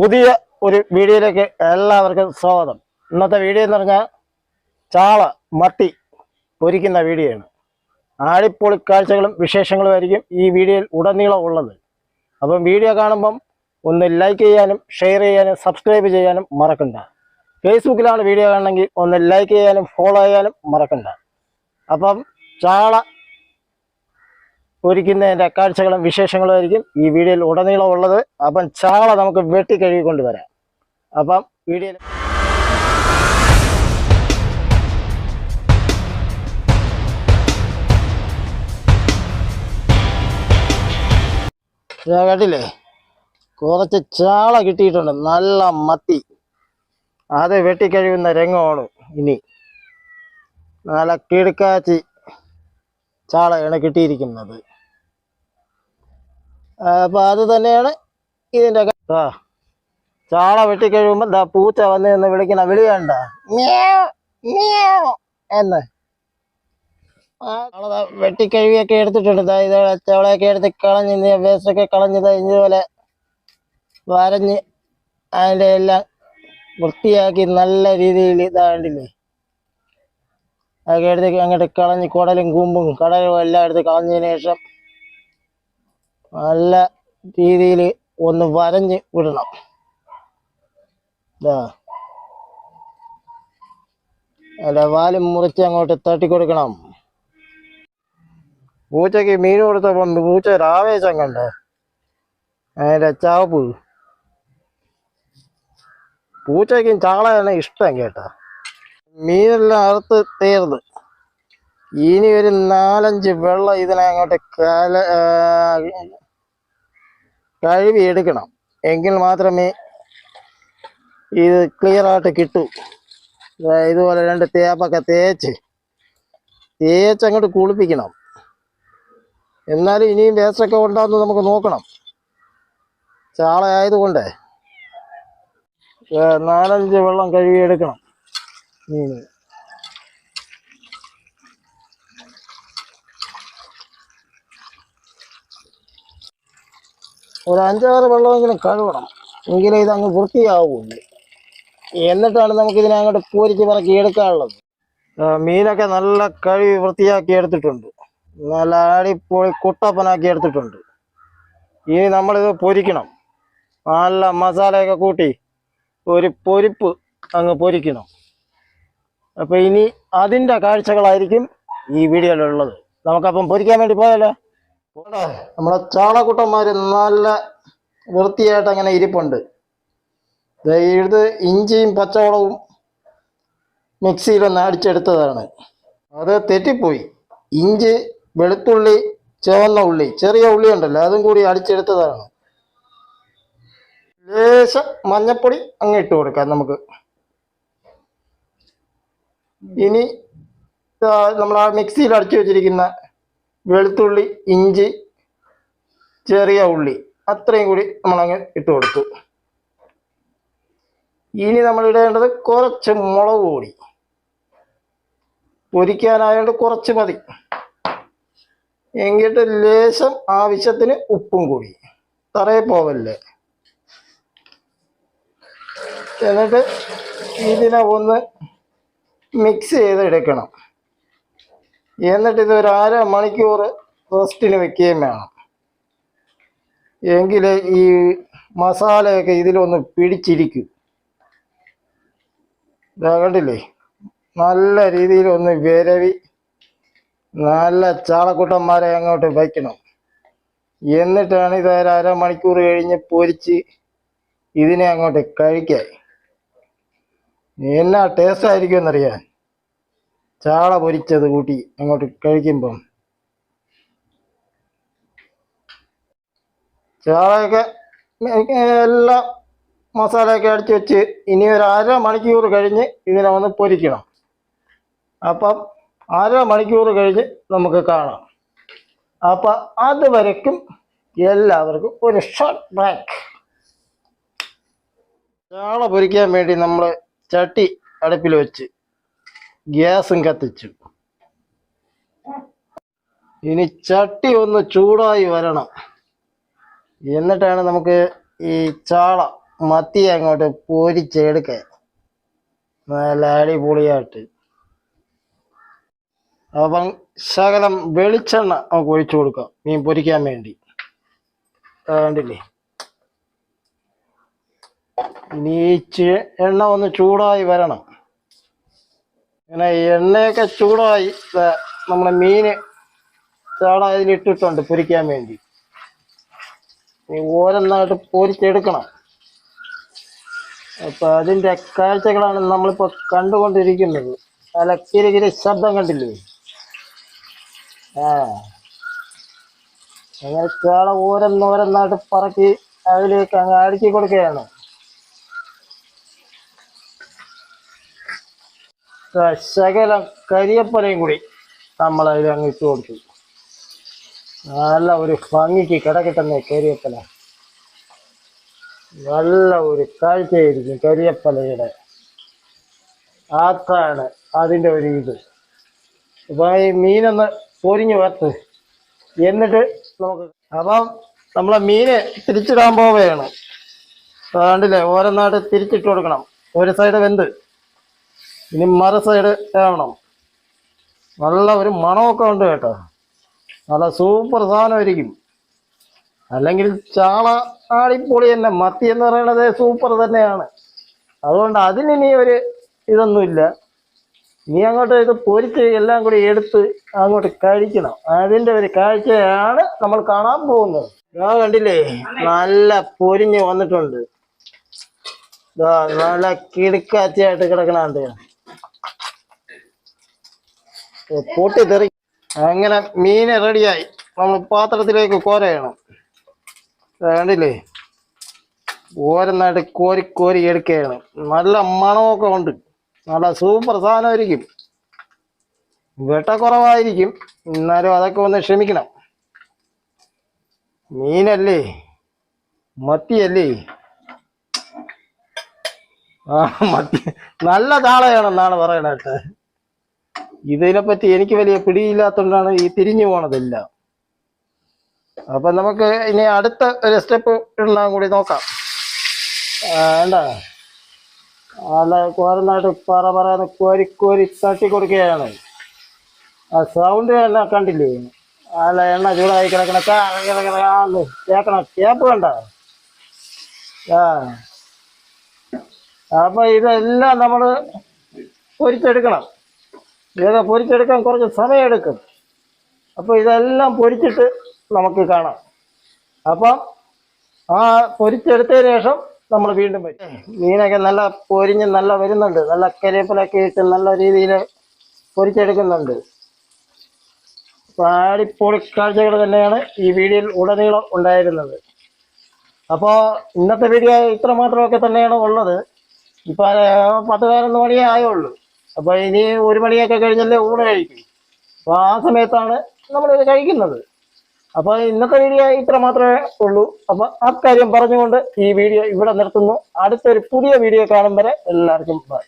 പുതിയ ഒരു വീഡിയോയിലേക്ക് എല്ലാവർക്കും സ്വാഗതം. ഇന്നത്തെ വീഡിയോ എന്ന് പറഞ്ഞാൽ ചാള മട്ടി പൊരിക്കുന്ന വീഡിയോയാണ്. ആടിപ്പൊളി കാഴ്ചകളും വിശേഷങ്ങളും ആയിരിക്കും ഈ വീഡിയോയിൽ ഉടനീളം ഉള്ളത്. അപ്പം വീഡിയോ കാണുമ്പം ഒന്ന് ലൈക്ക് ചെയ്യാനും ഷെയർ ചെയ്യാനും സബ്സ്ക്രൈബ് ചെയ്യാനും മറക്കണ്ട. ഫേസ്ബുക്കിലാണ് വീഡിയോ കാണണമെങ്കിൽ ഒന്ന് ലൈക്ക് ചെയ്യാനും ഫോളോ ചെയ്യാനും മറക്കണ്ട. അപ്പം ചാള പൊരിക്കുന്നതിന്റെ കാഴ്ചകളും വിശേഷങ്ങളും ആയിരിക്കും ഈ വീഡിയോയിൽ ഉടനീളം ഉള്ളത്. അപ്പം ചാള നമുക്ക് വെട്ടി കഴുകി കൊണ്ടുവരാം. അപ്പം വീഡിയോയിൽ കേട്ടില്ലേ കുറച്ച് ചാള കിട്ടിയിട്ടുണ്ട്. നല്ല മത്തി. അത് വെട്ടിക്കഴിയുന്ന രംഗമാണ് ഇനി. നല്ല കിടുക്കാച്ചി ചാളയാണ് കിട്ടിയിരിക്കുന്നത്. അപ്പൊ അത് തന്നെയാണ് ഇതിന്റെ ആ ചാള വെട്ടിക്കഴിയുമ്പോ ദാ പൂച്ച വന്ന് നിന്ന് വിളിക്കണ വിളി കണ്ട? മ്യാവ്, മ്യാവ് എന്ന്. ചാള എടുത്തിട്ടുണ്ട്. ദാ ഇത് ചവളയൊക്കെ എടുത്ത് കളഞ്ഞ് വേസ്റ്റൊക്കെ കളഞ്ഞ് ഇതുപോലെ വരഞ്ഞ് അതിന്റെ എല്ലാം വൃത്തിയാക്കി നല്ല രീതിയിൽ ഇതാണ്ടില്ലേ അതൊക്കെ എടുത്ത് അങ്ങോട്ട് കളഞ്ഞ് കുടലും കൂമ്പും കടലും എല്ലാം എടുത്ത് കളഞ്ഞതിന് ശേഷം നല്ല രീതിയിൽ ഒന്ന് വരഞ്ഞ് വിടണം. ഇതാ വാൽ മുറിച്ച് അങ്ങോട്ട് തട്ടിക്കൊടുക്കണം. പൂച്ചയ്ക്ക് മീൻ കൊടുത്തപ്പം പൂച്ച ആവേശം കണ്ട്? അതിന്റെ ചാപ്പ് പൂച്ചയ്ക്കും ചാളയാണ് ഇഷ്ടം കേട്ടോ. മീനെല്ലാം അറുത്ത് തീർന്ന്. ഇനി ഒരു നാലഞ്ച് വെള്ളം ഇതിനെ അങ്ങോട്ട് കല ആ, കഴുകി എടുക്കണം എങ്കിൽ മാത്രമേ ഇത് ക്ലിയർ ആയിട്ട് കിട്ടൂ. ഇതുപോലെ രണ്ട് തേപ്പൊക്കെ തേച്ച് തേച്ച് അങ്ങോട്ട് കുളിപ്പിക്കണം. എന്നാലും ഇനിയും വേസ്റ്റൊക്കെ ഉണ്ടാകുന്നു നമുക്ക് നോക്കണം. ചാളയായതുകൊണ്ട് നാലഞ്ച് വെള്ളം കഴുകി എടുക്കണം മീൻ ഒരു അഞ്ചാറ് വെള്ളമെങ്കിലും കഴുകണം. എങ്കിലേ ഇത് അങ്ങ് വൃത്തിയാവുള്ളൂ. എന്നിട്ടാണ് നമുക്ക് ഇതിനെ അങ്ങോട്ട് പൂരിച്ച് പറക്കി എടുക്കാനുള്ളത്. മീനൊക്കെ നല്ല കഴുകി വൃത്തിയാക്കി എടുത്തിട്ടുണ്ട്. നല്ല അടിപൊളി കുട്ടപ്പനാക്കി എടുത്തിട്ടുണ്ട്. ഇനി നമ്മളിത് പൊരിക്കണം. നല്ല മസാലയൊക്കെ കൂട്ടി ഒരു പൊരിപ്പ് അങ്ങ് പൊരിക്കണം. അപ്പോൾ ഇനി അതിന്റെ കാഴ്ചകളായിരിക്കും ഈ വീഡിയോയിലുള്ളത്. നമുക്കപ്പം പൊരിക്കാൻ വേണ്ടി പോയാലോ. നമ്മളെ ചാളക്കുട്ടന്മാര് നല്ല വൃത്തിയായിട്ട് അങ്ങനെ ഇരിപ്പുണ്ട്. ഇത് ഇഞ്ചിയും പച്ചവളവും മിക്സിയിലൊന്ന് അടിച്ചെടുത്തതാണ്. അത് തെറ്റിപ്പോയി. ഇഞ്ചി വെളുത്തുള്ളി ചുവന്ന ഉള്ളി ചെറിയ ഉള്ളി ഉണ്ടല്ലോ അതും കൂടി അടിച്ചെടുത്തതാണ്. ലേശം മഞ്ഞപ്പൊടി അങ്ങ് ഇട്ട് കൊടുക്കാം നമുക്ക്. ഇനി നമ്മൾ ആ മിക്സിയിൽ അടിച്ചു വെച്ചിരിക്കുന്ന വെളുത്തുള്ളി ഇഞ്ചി ചെറിയ ഉള്ളി അത്രയും കൂടി നമ്മളങ്ങ് ഇട്ട് കൊടുത്തു. ഇനി നമ്മൾ ഇടേണ്ടത് കുറച്ച് മുളക് പൊടി. പൊരിക്കാനായതുകൊണ്ട് കുറച്ച് മതി. എങ്കിട്ട് ലേശം ആവശ്യത്തിന് ഉപ്പും കൂടി. തറയെ പോവല്ലേ എന്നിട്ട് ഇതിനെ ഒന്ന് മിക്സ് ചെയ്ത് എടുക്കണം എന്നിട്ട് ഇത് ഒരു അര മണിക്കൂർ റെസ്റ്റിന് വെക്കുകയും വേണം. എങ്കിലേ ഈ മസാലയൊക്കെ ഇതിലൊന്ന് പിടിച്ചിരിക്കും. കണ്ടില്ലേ? നല്ല രീതിയിൽ ഒന്ന് വിരവി നല്ല ചാളക്കുട്ടന്മാരെ അങ്ങോട്ട് വയ്ക്കണം. എന്നിട്ടാണ് ഇത് ഒരു അരമണിക്കൂർ കഴിഞ്ഞ് പൊരിച്ച് ഇതിനെ അങ്ങോട്ട് കഴിക്കാൻ. എന്നാ ടേസ്റ്റ് ആയിരിക്കും എന്നറിയാൻ ചാള പൊരിച്ചത് കൂട്ടി അങ്ങോട്ട് കഴിക്കുമ്പം. ചാളയൊക്കെ എല്ലാം മസാലയൊക്കെ അടിച്ച് വെച്ച് ഇനി ഒരു അര മണിക്കൂർ കഴിഞ്ഞ് ഇതിനെ ഒന്ന് പൊരിക്കണം. അപ്പം അര മണിക്കൂർ കഴിഞ്ഞ് നമുക്ക് കാണാം. അപ്പം അതുവരയ്ക്കും എല്ലാവർക്കും ഒരു ഷോർട്ട് ബ്രേക്ക് ചാള പൊരിക്കാൻ വേണ്ടി നമ്മൾ ചട്ടി അടുപ്പിൽ വെച്ച് ഗ്യാസും കത്തിച്ചു. ഇനി ചട്ടി ഒന്ന് ചൂടായി വരണം. എന്നിട്ടാണ് നമുക്ക് ഈ ചാള മത്തി അങ്ങോട്ട് പൊരിച്ചെടുക്ക നല്ല അടിപൊളിയായിട്ട്. അപ്പം ശകലം വെളിച്ചെണ്ണ നമുക്ക് ഒഴിച്ചു കൊടുക്കാം. മീൻ പൊരിക്കാൻ വേണ്ടി. കണ്ടില്ലേ? ഇനി ഈ എണ്ണ ഒന്ന് ചൂടായി വരണം. ഇങ്ങനെ എണ്ണയൊക്കെ ചൂടായി നമ്മളെ മീന് ചാട ഇട്ടിട്ടുണ്ട് പൊരിക്കാൻ വേണ്ടി. ഈ ഓരോന്നായിട്ട് പൊരിച്ചെടുക്കണം. അപ്പൊ അതിന്റെ കാഴ്ചകളാണ് നമ്മളിപ്പോ കണ്ടുകൊണ്ടിരിക്കുന്നത്. അല്ല കിരികിരി ശബ്ദം കണ്ടില്ലേ? ആ. അങ്ങനെ ചാള ഓരോന്നോരോന്നായിട്ട് പറക്കി അതിലേക്ക് അങ്ങ് അടുക്കി കൊടുക്കുകയാണ്. ശകലം കരിയപ്പനയും കൂടി നമ്മൾ അങ്ങ് ഇട്ട് കൊടുത്തു. നല്ല ഒരു ഭംഗിക്ക് കിടക്കിട്ടുന്ന കരിയപ്പല നല്ല ഒരു കാഴ്ചയായിരിക്കും കരിയപ്പലയുടെ ആത്താണ് അതിന്റെ ഒരു ഇത്? ഇപ്പൊ ഈ മീനൊന്ന് പൊരിഞ്ഞു വറുത്ത് എന്നിട്ട് നമുക്ക് അപ്പം നമ്മളെ മീന് തിരിച്ചിടാൻ പോവുകയാണ്. കണ്ടില്ലേ? ഓരോന്നായിട്ട് തിരിച്ചിട്ട് കൊടുക്കണം. ഒരു സൈഡ് വെന്ത്. ഇനി മറു സൈഡ് ഇടണം നല്ല ഒരു മണമൊക്കെ ഉണ്ട് കേട്ടോ. നല്ല സൂപ്പർ സാധനമായിരിക്കും. അല്ലെങ്കിൽ ചാള ആടിപ്പൊളി തന്നെ. മത്തി എന്ന് പറയണത് സൂപ്പർ തന്നെയാണ്. അതുകൊണ്ട് അതിനി ഒരു ഇതൊന്നുമില്ല നീ അങ്ങോട്ട് ഇത് പൊരിച്ച് എല്ലാം കൂടി എടുത്ത് അങ്ങോട്ട് കഴിക്കണം. അതിന്റെ ഒരു കാഴ്ചയാണ് നമ്മൾ കാണാൻ പോകുന്നത്. ഇതാ കണ്ടില്ലേ? നല്ല പൊരിഞ്ഞ് വന്നിട്ടുണ്ട്. നല്ല കിടുക്കാച്ചയായിട്ട് കിടക്കണുണ്ട് പൊട്ടി തെറി അങ്ങനെ മീന് റെഡിയായി. നമ്മൾ പാത്രത്തിലേക്ക് കോരയണം കണ്ടില്ലേ? ഓരോന്നായിട്ട് കോരി കോരി എടുക്കുകയാണ്. നല്ല മണമൊക്കെ ഉണ്ട്. നല്ല സൂപ്പർ സാധനമായിരിക്കും. വെട്ട കുറവായിരിക്കും. എന്നാലും അതൊക്കെ ഒന്ന് ക്ഷമിക്കണം. മീനല്ലേ? മത്തിയല്ലേ? ആ മത്തി. നല്ല താളയാണെന്നാണ് പറയണത് ഇതിനെപ്പറ്റി എനിക്ക് വലിയ പിടിയില്ലാത്തതുകൊണ്ടാണ് ഈ തിരിഞ്ഞു പോണതെല്ലാം. അപ്പൊ നമുക്ക് ഇനി അടുത്ത ഒരു സ്റ്റെപ്പ് ഇടാൻ കൂടി നോക്കാം. എന്താ വേണ്ട അല്ല കോരനായിട്ട് പറ പറയാതെ കോരി കോരി തട്ടി കൊടുക്കുകയാണ്. ആ സൗണ്ട് എണ്ണ കണ്ടില്ലേ? അല്ല എണ്ണ ചൂടായി കിടക്കണ കേക്കണ കേപ്പ് കണ്ട? ആ. അപ്പൊ ഇതെല്ലാം നമ്മൾ പൊരിച്ചെടുക്കണം. ഇതൊക്കെ പൊരിച്ചെടുക്കാൻ കുറച്ച് സമയമെടുക്കും. അപ്പോൾ അപ്പൊ ഇതെല്ലാം പൊരിച്ചിട്ട് നമുക്ക് കാണാം. അപ്പം ആ പൊരിച്ചെടുത്തതിന് ശേഷം നമ്മൾ വീണ്ടും വരും. മീനൊക്കെ നല്ല പൊരിഞ്ഞ് നല്ല വരുന്നുണ്ട്. നല്ല കരിയപ്പിലൊക്കെ ഇട്ട് നല്ല രീതിയിൽ പൊരിച്ചെടുക്കുന്നുണ്ട്. അടിപൊളി കാഴ്ചകൾ തന്നെയാണ് ഈ വീഡിയോയിൽ ഉടനീളം ഉണ്ടായിരുന്നത്. അപ്പോൾ ഇന്നത്തെ വീഡിയോ ഇത്ര മാത്രമൊക്കെ തന്നെയാണ് ഉള്ളത്. ഇപ്പൊ ആ, പത്ത് പതിനൊന്ന് മണിയേ ആയുള്ളൂ. അപ്പൊ ഇനി ഒരു മണിയൊക്കെ കഴിഞ്ഞല്ലേ ഊണ് കഴിക്കും. അപ്പൊ ആ സമയത്താണ് നമ്മൾ ഇത് കഴിക്കുന്നത്. അപ്പൊ ഇന്നത്തെ വീഡിയോ ഇത്ര മാത്രമേ ഉള്ളൂ. അപ്പൊ ആ കാര്യം പറഞ്ഞുകൊണ്ട് ഈ വീഡിയോ ഇവിടെ നിർത്തുന്നു. അടുത്തൊരു പുതിയ വീഡിയോ കാണും വരെ എല്ലാവർക്കും ബൈ